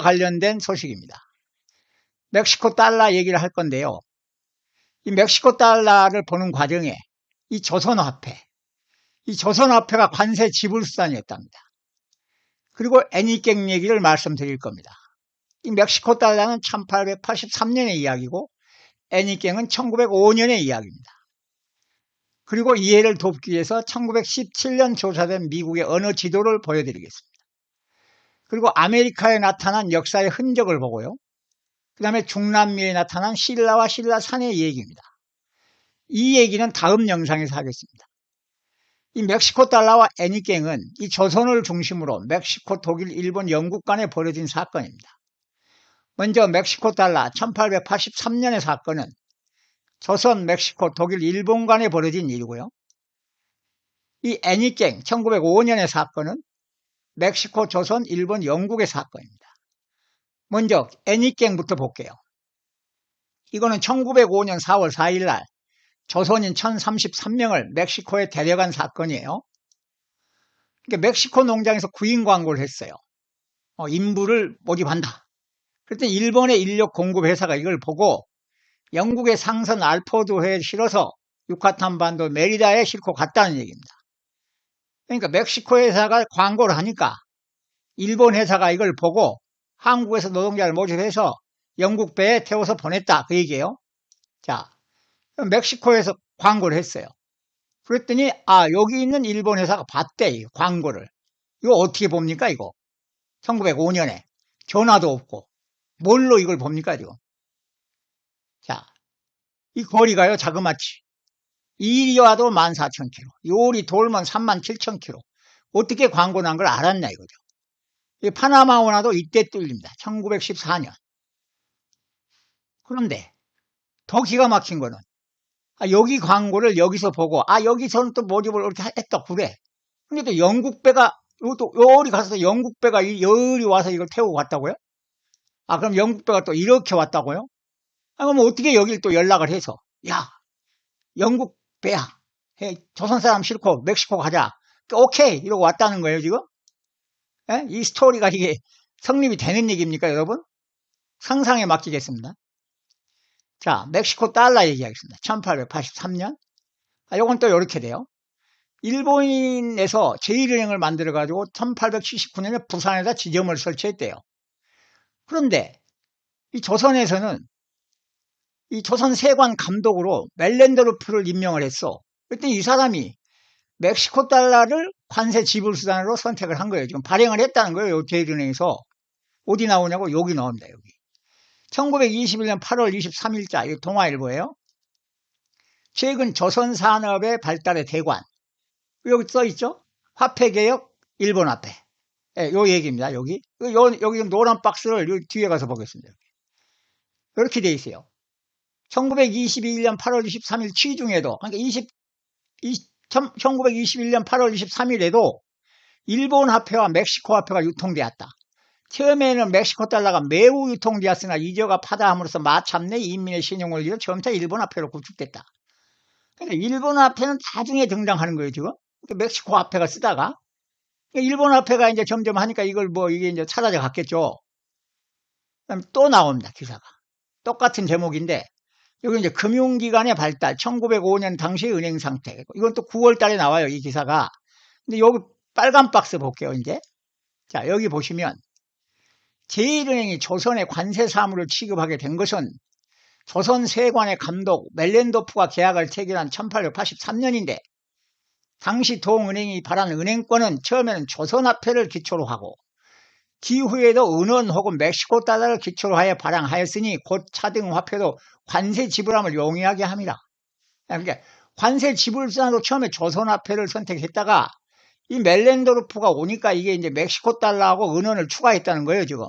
관련된 소식입니다. 멕시코 달러 얘기를 할 건데요. 이 멕시코 달러를 보는 과정에 이 조선화폐, 이 조선화폐가 관세 지불 수단이었답니다. 그리고 애니깽 얘기를 말씀드릴 겁니다. 이 멕시코 달러는 1883년의 이야기고 애니깽은 1905년의 이야기입니다. 그리고 이해를 돕기 위해서 1917년 조사된 미국의 언어 지도를 보여드리겠습니다. 그리고 아메리카에 나타난 역사의 흔적을 보고요. 그 다음에 중남미에 나타난 신라와 신라산의 얘기입니다. 이 얘기는 다음 영상에서 하겠습니다. 이 멕시코 달러와 애니깽은 이 조선을 중심으로 멕시코, 독일, 일본, 영국 간에 벌어진 사건입니다. 먼저 멕시코 달러 1883년의 사건은 조선, 멕시코, 독일, 일본 간에 벌어진 일이고요. 이 애니깽 1905년의 사건은 멕시코, 조선, 일본, 영국의 사건입니다. 먼저 애니깽부터 볼게요. 이거는 1905년 4월 4일 날 조선인 1033명을 멕시코에 데려간 사건이에요. 그러니까 멕시코 농장에서 구인 광고를 했어요. 어, 인부를 모집한다. 그랬더니 일본의 인력 공급 회사가 이걸 보고 영국의 상선 알포드회에 실어서 유카탄 반도 메리다에 싣고 갔다는 얘기입니다. 그러니까 멕시코 회사가 광고를 하니까 일본 회사가 이걸 보고 한국에서 노동자를 모집해서 영국 배에 태워서 보냈다 그 얘기예요. 자, 멕시코에서 광고를 했어요. 그랬더니 아 여기 있는 일본 회사가 봤대 이 광고를. 이거 어떻게 봅니까 이거? 1905년에 전화도 없고 뭘로 이걸 봅니까 지금? 자, 이 거리가요 자그마치 이리 와도 14,000km, 요리 돌면 37,000km. 어떻게 광고 난 걸 알았냐 이거죠. 이 파나마 운하도 이때 뚫립니다. 1914년. 그런데 더 기가 막힌 거는 아, 여기 광고를 여기서 보고 아 여기서는 또 모집을 이렇게 했다 그래. 근데 또 영국 배가 또 요리 가서 영국 배가 열이 와서 이걸 태우고 갔다고요? 아 그럼 영국 배가 또 이렇게 왔다고요? 아 그럼 어떻게 여길 또 연락을 해서 야 영국 배야 조선 사람 싫고 멕시코 가자 오케이 이러고 왔다는 거예요 지금? 에? 이 스토리가 이게 성립이 되는 얘기입니까 여러분? 상상에 맡기겠습니다. 자, 멕시코 달러 얘기하겠습니다. 1883년. 아, 요건 또 이렇게 돼요. 일본인에서 제1은행을 만들어가지고 1879년에 부산에다 지점을 설치했대요. 그런데 이 조선에서는 이 조선 세관 감독으로 멜렌더루프를 임명을 했어. 그랬더니 이 사람이 멕시코 달러를 관세 지불 수단으로 선택을 한 거예요. 지금 발행을 했다는 거예요. 제1은행에서. 어디 나오냐고 여기 나옵니다. 여기. 1921년 8월 23일자 이 동아일보예요. 최근 조선산업의 발달의 대관 여기 써 있죠. 화폐개혁 일본 화폐 네, 요 얘기입니다. 여기 요, 여기 노란 박스를 요 뒤에 가서 보겠습니다. 이렇게 돼 있어요. 1921년 8월 23일 취중에도 그러니까 20, 20 1921년 8월 23일에도 일본 화폐와 멕시코 화폐가 유통되었다. 처음에는 멕시코 달러가 매우 유통되었으나 이저가 파다함으로써 마참내 인민의 신용을 잃어 점차 일본 화폐로 구축됐다. 그러니까 일본 화폐는 나중에 등장하는 거예요, 지금. 그러니까 멕시코 화폐가 쓰다가. 그러니까 일본 화폐가 이제 점점 하니까 이걸 뭐 이게 이제 사라져 갔겠죠. 그럼 또 나옵니다, 기사가. 똑같은 제목인데, 여기 이제 금융기관의 발달, 1905년 당시 은행 상태. 이건 또 9월 달에 나와요, 이 기사가. 근데 여기 빨간 박스 볼게요, 이제. 자, 여기 보시면 제1은행이 조선의 관세 사무를 취급하게 된 것은 조선 세관의 감독 멜렌도프가 계약을 체결한 1883년인데 당시 동은행이 발한 은행권은 처음에는 조선화폐를 기초로 하고 기후에도 은원 혹은 멕시코 달러를 기초로 하여 발행하였으니 곧 차등 화폐도 관세 지불함을 용이하게 합니다. 그러니까 관세 지불수단으로 처음에 조선화폐를 선택했다가 이 멜렌도르프가 오니까 이게 이제 멕시코 달러하고 은원을 추가했다는 거예요, 지금.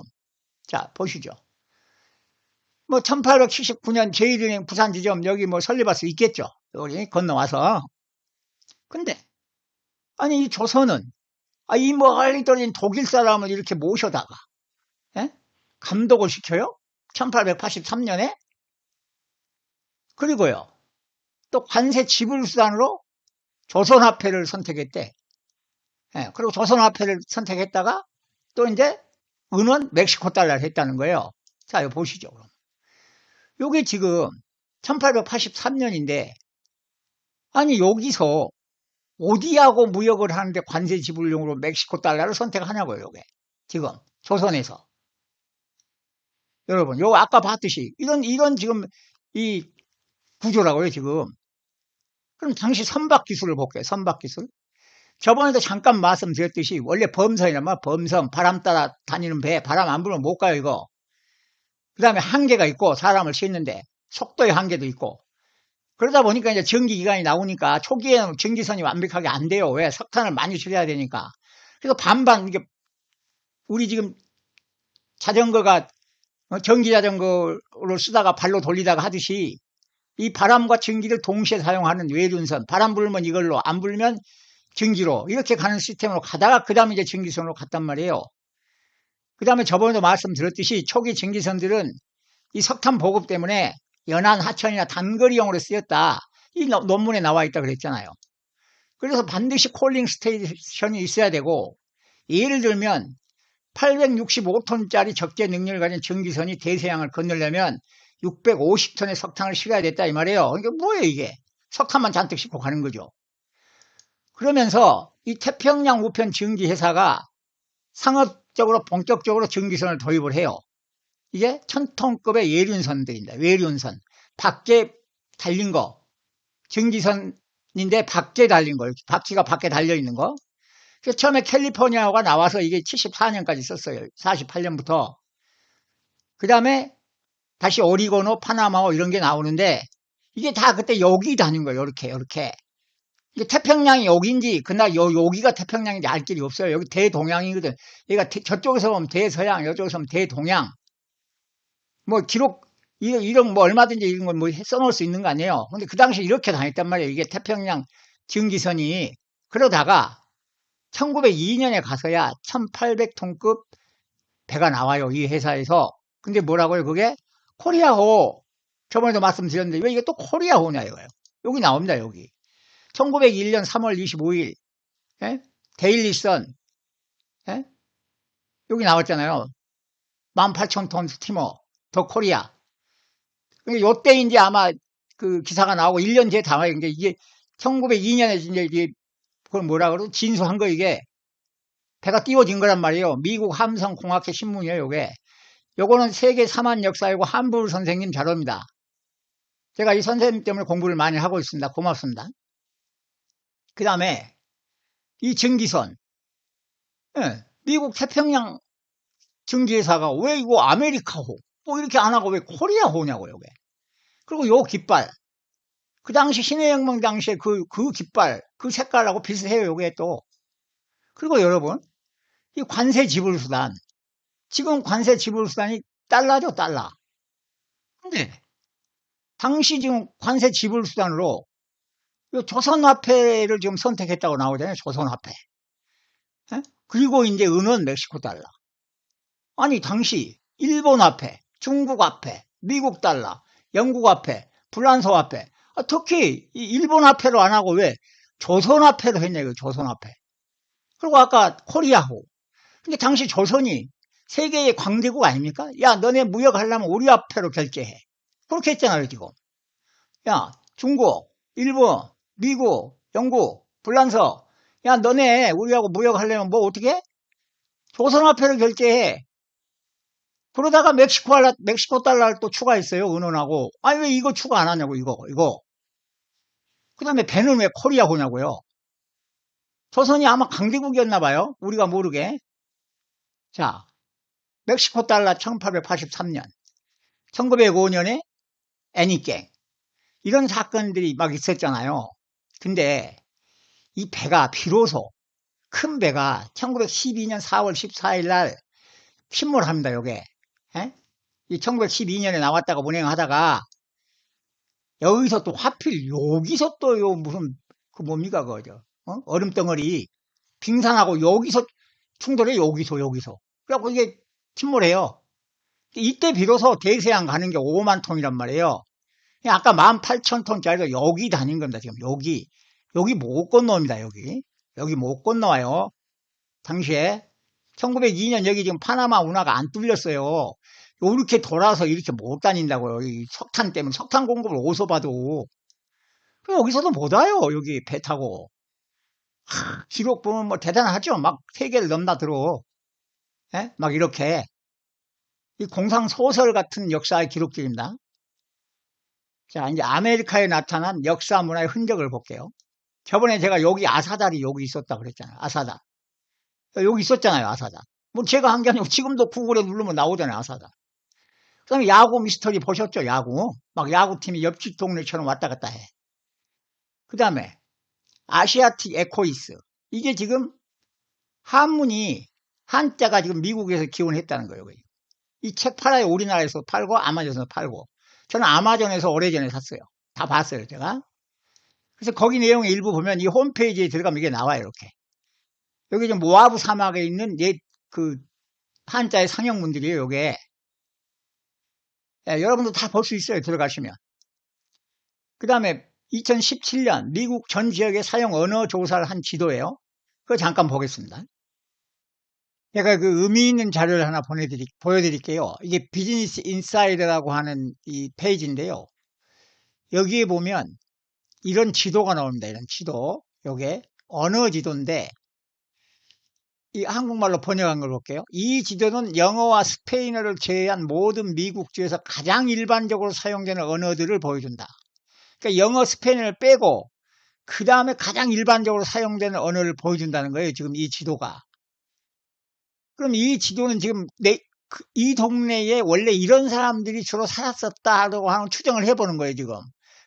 자, 보시죠. 뭐 1879년 제1은행 부산 지점 여기 뭐 설립할 수 있겠죠. 우리 건너와서. 근데 아니 이 조선은 아, 이 멀리 떨어진 독일 사람을 이렇게 모셔다가 에? 예? 감독을 시켜요? 1883년에 그리고요 또 관세 지불 수단으로 조선화폐를 선택했대 예, 그리고 조선화폐를 선택했다가 또 이제 은은 멕시코 달러를 했다는 거예요. 자, 이거 보시죠. 그럼. 요게 지금 1883년인데 아니 여기서 어디하고 무역을 하는데 관세 지불용으로 멕시코 달러를 선택하냐고요, 요게. 지금 조선에서. 여러분, 요 아까 봤듯이 이런 이런 지금 이 구조라고요, 지금. 그럼 당시 선박 기술을 볼게요. 선박 기술. 저번에도 잠깐 말씀드렸듯이 원래 범선이라면 범선 바람 따라 다니는 배 바람 안 불면 못 가요 이거 그 다음에 한계가 있고 사람을 싣는데 속도의 한계도 있고 그러다 보니까 이제 전기기관이 나오니까 초기에는 전기선이 완벽하게 안 돼요. 왜? 석탄을 많이 줄여야 되니까. 그래서 반반 이게 우리 지금 자전거가 어, 전기 자전거를 쓰다가 발로 돌리다가 하듯이 이 바람과 전기를 동시에 사용하는 외륜선 바람 불면 이걸로 안 불면 전기로 이렇게 가는 시스템으로 가다가 그 다음에 이제 전기선으로 갔단 말이에요. 그 다음에 저번에도 말씀드렸듯이 초기 전기선들은 이 석탄 보급 때문에 연안 하천이나 단거리용으로 쓰였다. 이 논문에 나와 있다 그랬잖아요. 그래서 반드시 콜링 스테이션이 있어야 되고 예를 들면 865톤짜리 적재 능력을 가진 전기선이 대서양을 건너려면 650톤의 석탄을 실어야 됐다 이 말이에요. 이게 뭐예요 이게? 석탄만 잔뜩 싣고 가는 거죠. 그러면서 이 태평양 우편 전기 회사가 상업적으로 본격적으로 전기선을 도입을 해요. 이게 천톤급의 예륜선들입니다. 외륜선. 밖에 달린 거. 전기선인데 밖에 달린 거. 바퀴가 밖에 달려 있는 거. 그래서 처음에 캘리포니아가 나와서 이게 74년까지 썼어요. 48년부터. 그 다음에 다시 오리고노, 파나마오 이런 게 나오는데 이게 다 그때 여기 다닌 거예요. 이렇게, 이렇게. 태평양이 여기인지 그날 요, 여기가 태평양인지 알 길이 없어요. 여기 대동양이거든. 여기가 대, 저쪽에서 보면 대서양, 이쪽에서 보면 대동양. 뭐 기록 이런 뭐 얼마든지 이런 걸 뭐 써놓을 수 있는 거 아니에요. 근데 그 당시 이렇게 다녔단 말이에요. 이게 태평양 전기선이 그러다가 1902년에 가서야 1800톤급 배가 나와요. 이 회사에서. 근데 뭐라고요? 그게 코리아호. 저번에도 말씀드렸는데 왜 이게 또 코리아호냐 이거예요. 여기 나옵니다. 여기. 1901년 3월 25일 예? 데일리선 예? 여기 나왔잖아요. 18,000톤 스티머 더 코리아. 요때 이제 아마 그 기사가 나오고 1년 뒤에 담아요. 이제 이게 1902년에 이제 이게 그걸 뭐라 그러고 진수한 거 이게 배가 띄워진 거란 말이에요. 미국 함성공학회 신문이에요, 요게. 요거는 세계 사만 역사이고 한불 선생님 자료입니다. 제가 이 선생님 때문에 공부를 많이 하고 있습니다. 고맙습니다. 그 다음에 이 전기선 예, 미국 태평양 전기회사가 왜 이거 아메리카호 뭐 이렇게 안 하고 왜 코리아 호냐고요 왜 그리고 요 깃발 그 당시 신해혁명 당시에 그, 그 깃발 그 색깔하고 비슷해요 요게 또 그리고 여러분 이 관세 지불수단 지금 관세 지불수단이 달러죠 달러 근데 당시 지금 관세 지불수단으로 조선화폐를 지금 선택했다고 나오잖아요. 조선화폐. 에? 그리고 이제 은은 멕시코 달러. 아니 당시 일본 화폐, 중국 화폐, 미국 달러, 영국 화폐, 불란서 화폐. 아, 특히 일본 화폐로 안 하고 왜 조선 화폐로 했냐 이거 조선 화폐. 그리고 아까 코리아호. 근데 당시 조선이 세계의 광대국 아닙니까? 야 너네 무역하려면 우리 화폐로 결제해. 그렇게 했잖아요 지금. 야 중국, 일본, 미국, 영국, 불란서 야 너네 우리하고 무역하려면 뭐 어떻게 조선 화폐를 결제해 그러다가 멕시코 달러, 멕시코 달러를 또 추가했어요 은원하고. 아니 왜 이거 추가 안 하냐고 이거 이거. 그 다음에 배는 왜 코리아고냐고요. 조선이 아마 강대국이었나 봐요 우리가 모르게. 자 멕시코 달러 1883년 1905년에 애니깽 이런 사건들이 막 있었잖아요. 근데 이 배가 비로소 큰 배가 1912년 4월 14일 날 침몰합니다. 요게. 에? 이 1912년에 나왔다가 운행하다가 여기서 또 하필 여기서 또 요 무슨 그 뭡니까 그죠 어? 얼음 덩어리 빙산하고 여기서 충돌해 여기서 여기서 그래갖고 이게 침몰해요. 이때 비로소 대서양 가는 게 5만 톤이란 말이에요. 아까 18,000톤짜리가 여기 다닌 겁니다. 지금 여기. 여기 못 건너옵니다. 여기. 여기 못 건너와요. 당시에 1902년 여기 지금 파나마 운하가 안 뚫렸어요. 이렇게 돌아서 이렇게 못 다닌다고요. 이 석탄 때문에 석탄 공급을 어디서 봐도. 여기서도 못 와요. 여기 배 타고. 하, 기록 보면 뭐 대단하죠. 막 세계를 넘나 들어. 예? 막 이렇게. 이 공상 소설 같은 역사의 기록들입니다. 자, 이제 아메리카에 나타난 역사 문화의 흔적을 볼게요. 저번에 제가 여기 아사달이 여기 있었다 그랬잖아요. 아사달. 여기 있었잖아요. 아사달. 뭐 제가 한 게 아니고 지금도 구글에 누르면 나오잖아요. 아사달. 그 다음에 야구 미스터리 보셨죠? 야구. 막 야구팀이 옆집 동네처럼 왔다 갔다 해. 그 다음에 아시아틱 에코이스. 이게 지금 한문이 한자가 지금 미국에서 기원했다는 거예요. 이 책 팔아요. 우리나라에서 팔고 아마존에서 팔고. 저는 아마존에서 오래전에 샀어요. 다 봤어요. 제가. 그래서 거기 내용의 일부 보면 이 홈페이지에 들어가면 이게 나와요. 이렇게. 여기 좀 모아브 사막에 있는 옛그 한자의 상형문들이에요. 요게. 예, 여러분도 다 볼 수 있어요. 들어가시면. 그 다음에 2017년 미국 전 지역의 사용 언어 조사를 한 지도예요. 그거 잠깐 보겠습니다. 제가 그 의미 있는 자료를 하나 보내드리, 보여드릴게요. 이게 비즈니스 인사이드라고 하는 이 페이지인데요. 여기에 보면 이런 지도가 나옵니다. 이런 지도. 요게 언어 지도인데 이 한국말로 번역한 걸 볼게요. 이 지도는 영어와 스페인어를 제외한 모든 미국주에서 가장 일반적으로 사용되는 언어들을 보여준다. 그러니까 영어, 스페인어를 빼고 그 다음에 가장 일반적으로 사용되는 언어를 보여준다는 거예요. 지금 이 지도가. 그럼 이 지도는 지금 내, 그, 이 동네에 원래 이런 사람들이 주로 살았었다라고 하는 추정을 해보는 거예요. 지금.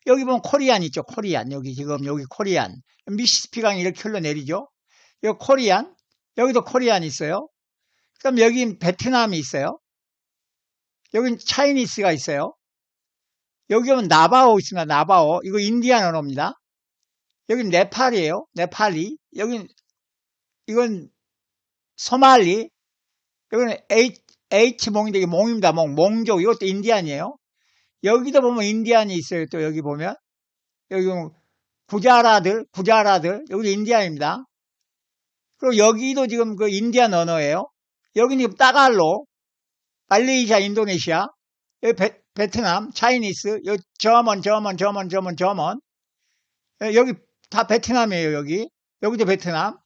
여기 보면 코리안 있죠. 코리안. 여기 지금 여기 코리안. 미시시피강이 이렇게 흘러내리죠. 여기 코리안. 여기도 코리안 있어요. 그럼 여기 베트남이 있어요. 여긴 차이니스가 있어요. 여기 오면 나바오 있습니다. 나바오. 이거 인디안 언어입니다. 여긴 네팔이에요. 네팔리. 여긴 이건 소말리. 여기는 H, H몽인데 이게 몽입니다. 몽. 몽족. 이것도 인디안이에요. 여기도 보면 인디안이 있어요. 또 여기 보면. 여기 보면 구자라들, 구자라들. 여기도 인디안입니다. 그리고 여기도 지금 그 인디안 언어예요. 여기는 따갈로, 말레이시아, 인도네시아, 여기 베, 베트남, 차이니스, 저먼, 저먼, 저먼, 저먼, 저먼. 여기 다 베트남이에요, 여기. 여기도 베트남.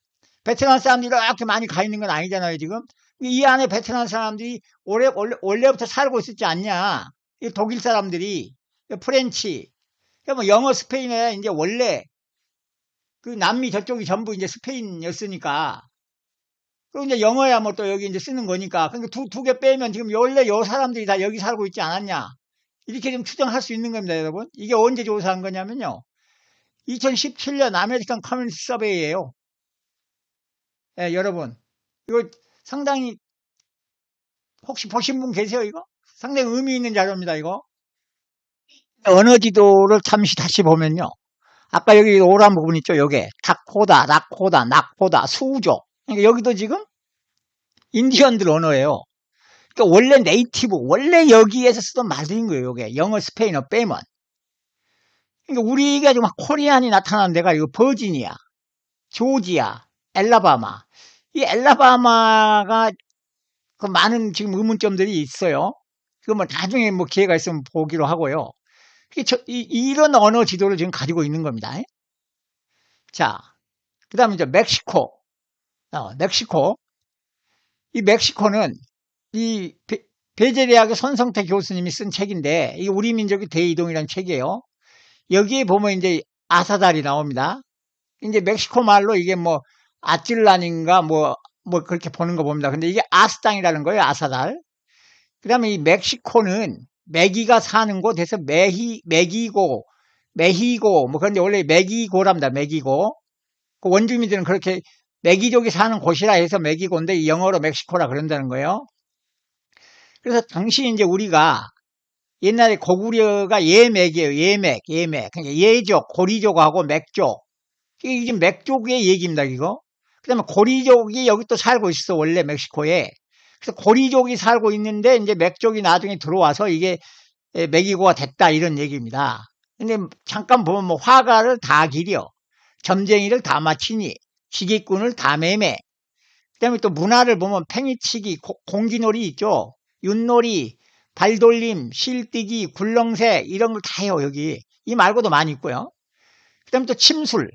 베트남 사람들이 이렇게 많이 가 있는 건 아니잖아요, 지금. 이 안에 베트남 사람들이 원래, 원래, 원래부터 살고 있었지 않냐. 독일 사람들이, 프렌치, 뭐 영어, 스페인어야 이제 원래 그 남미 저쪽이 전부 이제 스페인이었으니까. 그리고 이제 영어야 뭐 또 여기 이제 쓰는 거니까. 그러니까 두, 두 개 빼면 지금 원래 요 사람들이 다 여기 살고 있지 않았냐. 이렇게 좀 추정할 수 있는 겁니다, 여러분. 이게 언제 조사한 거냐면요. 2017년 아메리칸 커뮤니티 서베이에요. 예, 여러분. 이거 상당히 혹시 보신 분 계세요, 이거? 상당히 의미 있는 자료입니다, 이거. 언어 지도를 잠시 다시 보면요. 아까 여기 오란 부분 있죠? 요게 다코다, 나코다, 낙코다, 수족. 그러니까 여기도 지금 인디언들 언어예요. 그러니까 원래 네이티브, 원래 여기에서 쓰던 말인 거예요. 요게 영어, 스페인어 빼면. 그러니까 우리가 지금 코리안이 나타나는 데가 이거 버지니아, 조지아, 엘라바마. 이 엘라바마가 그 많은 지금 의문점들이 있어요. 그거 뭐 나중에 뭐 기회가 있으면 보기로 하고요. 이, 런 언어 지도를 지금 가지고 있는 겁니다. 자, 그 다음에 이제 멕시코. 어, 멕시코. 이 멕시코는 이 베제 대학의 손성태 교수님이 쓴 책인데, 이게 우리 민족의 대이동이라는 책이에요. 여기에 보면 이제 아사달이 나옵니다. 이제 멕시코 말로 이게 뭐 아찔란인가 뭐, 뭐 그렇게 보는 거 봅니다. 근데 이게 아스땅이라는 거예요, 아사달. 그 다음에 이 멕시코는 메기가 사는 곳에서 메히, 메기고, 메히고, 뭐 그런데 원래 메기고랍니다. 메기고. 그 원주민들은 그렇게 메기족이 사는 곳이라 해서 메기고인데 영어로 멕시코라 그런다는 거예요. 그래서 당시 이제 우리가 옛날에 고구려가 예맥이에요. 예맥, 예맥. 그러니까 예족, 고리족하고 맥족. 이게 맥족의 얘기입니다, 이거. 그 다음에 고리족이 여기 또 살고 있어, 원래 멕시코에. 고리족이 살고 있는데 이제 맥족이 나중에 들어와서 이게 맥이고가 됐다 이런 얘기입니다. 근데 잠깐 보면 뭐 화가를 다 기려, 점쟁이를 다 마치니, 시기꾼을 다 매매. 그다음에 또 문화를 보면 팽이치기, 고- 공기놀이 있죠. 윷놀이, 발돌림, 실뛰기, 굴렁쇠 이런 걸 다 해요 여기. 이 말고도 많이 있고요. 그다음에 또 침술.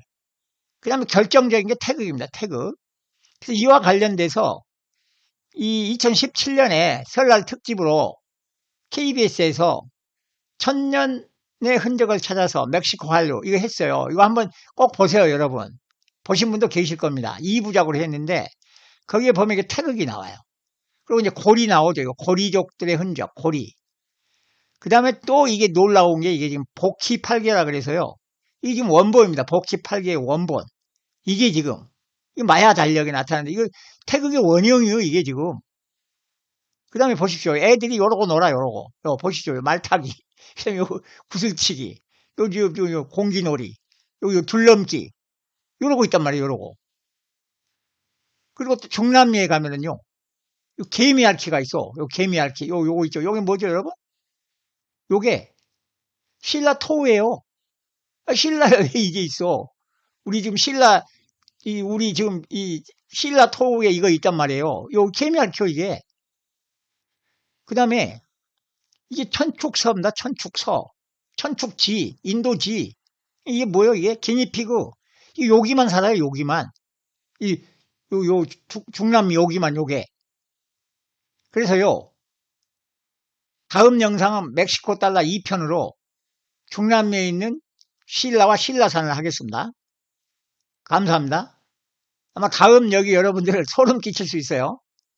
그다음에 결정적인 게 태극입니다. 태극. 그래서 이와 관련돼서 이 2017년에 설날 특집으로 KBS에서 천년의 흔적을 찾아서 멕시코 한류 이거 했어요. 이거 한번 꼭 보세요, 여러분. 보신 분도 계실 겁니다. 2부작으로 했는데 거기에 보면 이게 태극이 나와요. 그리고 이제 고리 나오죠. 이거 고리족들의 흔적, 고리. 그 다음에 또 이게 놀라운 게 이게 지금 복희 8개라 그래서요. 이게 지금 원본입니다. 복희 8개의 원본. 이게 지금 이 마야 달력에 나타나는데 이거 태극의 원형이에요. 이게 지금. 그 다음에 보십시오. 애들이 요러고 놀아, 요러고. 요. 요 말타기. 요 구슬치기. 요, 요, 요, 요 공기놀이. 요, 요 둘넘기. 요러고 있단 말이에요, 요러고. 그리고 또 중남미에 가면은요. 요 개미알키가 있어. 요 개미알키. 요, 요거 있죠. 요게 뭐죠, 여러분? 요게 신라 토우예요. 아, 신라에 왜 이게 있어? 우리 지금 신라, 이, 우리 지금 이 신라 토우에 이거 있단 말이에요. 요 개미알키요, 이게. 그 다음에 이게 천축서입니다. 천축서. 천축지, 인도지. 이게 뭐예요? 이게 기니피그. 이 여기만 살아요. 여기만. 이, 요, 요, 중- 중남미 여기만 요게. 그래서요. 다음 영상은 멕시코 달러 2편으로 중남미에 있는 신라와 신라산을 하겠습니다. 감사합니다. 아마 다음 여기 여러분들 소름 끼칠 수 있어요.